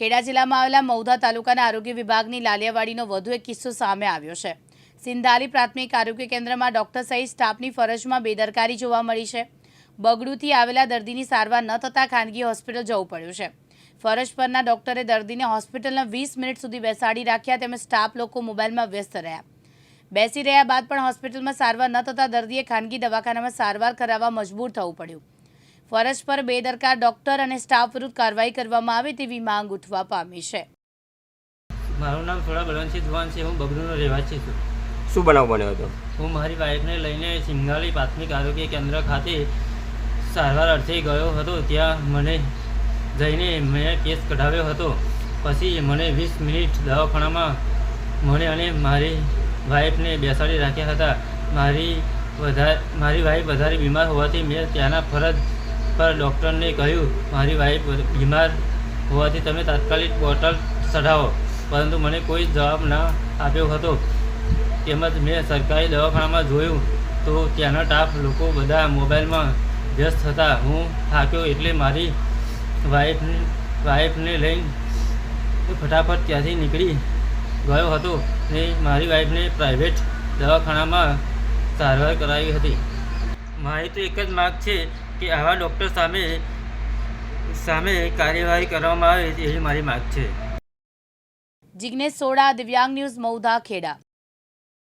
ખેડા જિલ્લામાં આવેલા મૌધા તાલુકાના આરોગ્ય વિભાગની લાલિયાવાડીનો વધુ એક કિસ્સો સામે આવ્યો છે. સિંધાલી પ્રાથમિક આરોગ્ય કેન્દ્રમાં ડોક્ટર સહિત સ્ટાફની ફરજમાં બેદરકારી જોવા મળી છે. બગડુથી આવેલા દર્દીની સારવાર ન થતાં ખાનગી હોસ્પિટલ જવું પડ્યું છે. ફરજ પરના ડોક્ટરે દર્દીને હોસ્પિટલના વીસ મિનિટ સુધી બેસાડી રાખ્યા તેમજ સ્ટાફ લોકો મોબાઈલમાં વ્યસ્ત રહ્યા. બેસી રહ્યા બાદ પણ હોસ્પિટલમાં સારવાર ન થતાં દર્દીએ ખાનગી દવાખાનામાં સારવાર કરાવવા મજબૂર થવું પડ્યું. ફરજ પર બેદરકાર ડોક્ટર અને સ્ટાફ વિરુદ્ધ કાર્યવાહી કરવામાં આવે તેવી માંગ ઉઠવા પામી છે. મારું નામ થોડા બલવંતસિંહ ધુવાન છે. હું બગડુનો રહેવાસી છું. શું બનાવ બન્યો હતો? હું મારી વાઈફને લઈને સિંગાલી પ્રાથમિક આરોગ્ય કેન્દ્ર ખાતે સારવાર અર્થે ગયો હતો. ત્યાં મને જઈને મેં કેસ કઢાવ્યો હતો. પછી મને વીસ મિનિટ દવાખાનામાં મને અને મારી વાઈફને બેસાડી રાખ્યા હતા. મારી વધારે મારી વાઈફ વધારે બીમાર હોવાથી મેં ત્યાંના ફરજ પર ડૉક્ટરને કહ્યું, મારી વાઈફ બીમાર હોવાથી તમે તાત્કાલિક બોટલ ચઢાવો. પરંતુ મને કોઈ જવાબ ના આપ્યો હતો. તેમજ મેં સરકારી દવાખાનામાં જોયું તો ત્યાંના સ્ટાફ લોકો બધા મોબાઈલમાં વ્યસ્ત હતા. હું થાક્યો એટલે મારી વાઈફ વાઈફને લઈને ફટાફટ ત્યાંથી નીકળી ગયો હતો ને મારી વાઈફને પ્રાઇવેટ દવાખાનામાં સારવાર કરાવી હતી. મારી તો એક જ માગ છે કે આવા ડૉક્ટર સામે સામે કાર્યવાહી કરવામાં આવે એવી મારી માગ છે. જિગ્નેશ સોડા, દિવ્યાંગ ન્યૂઝ મૌધા ખેડા.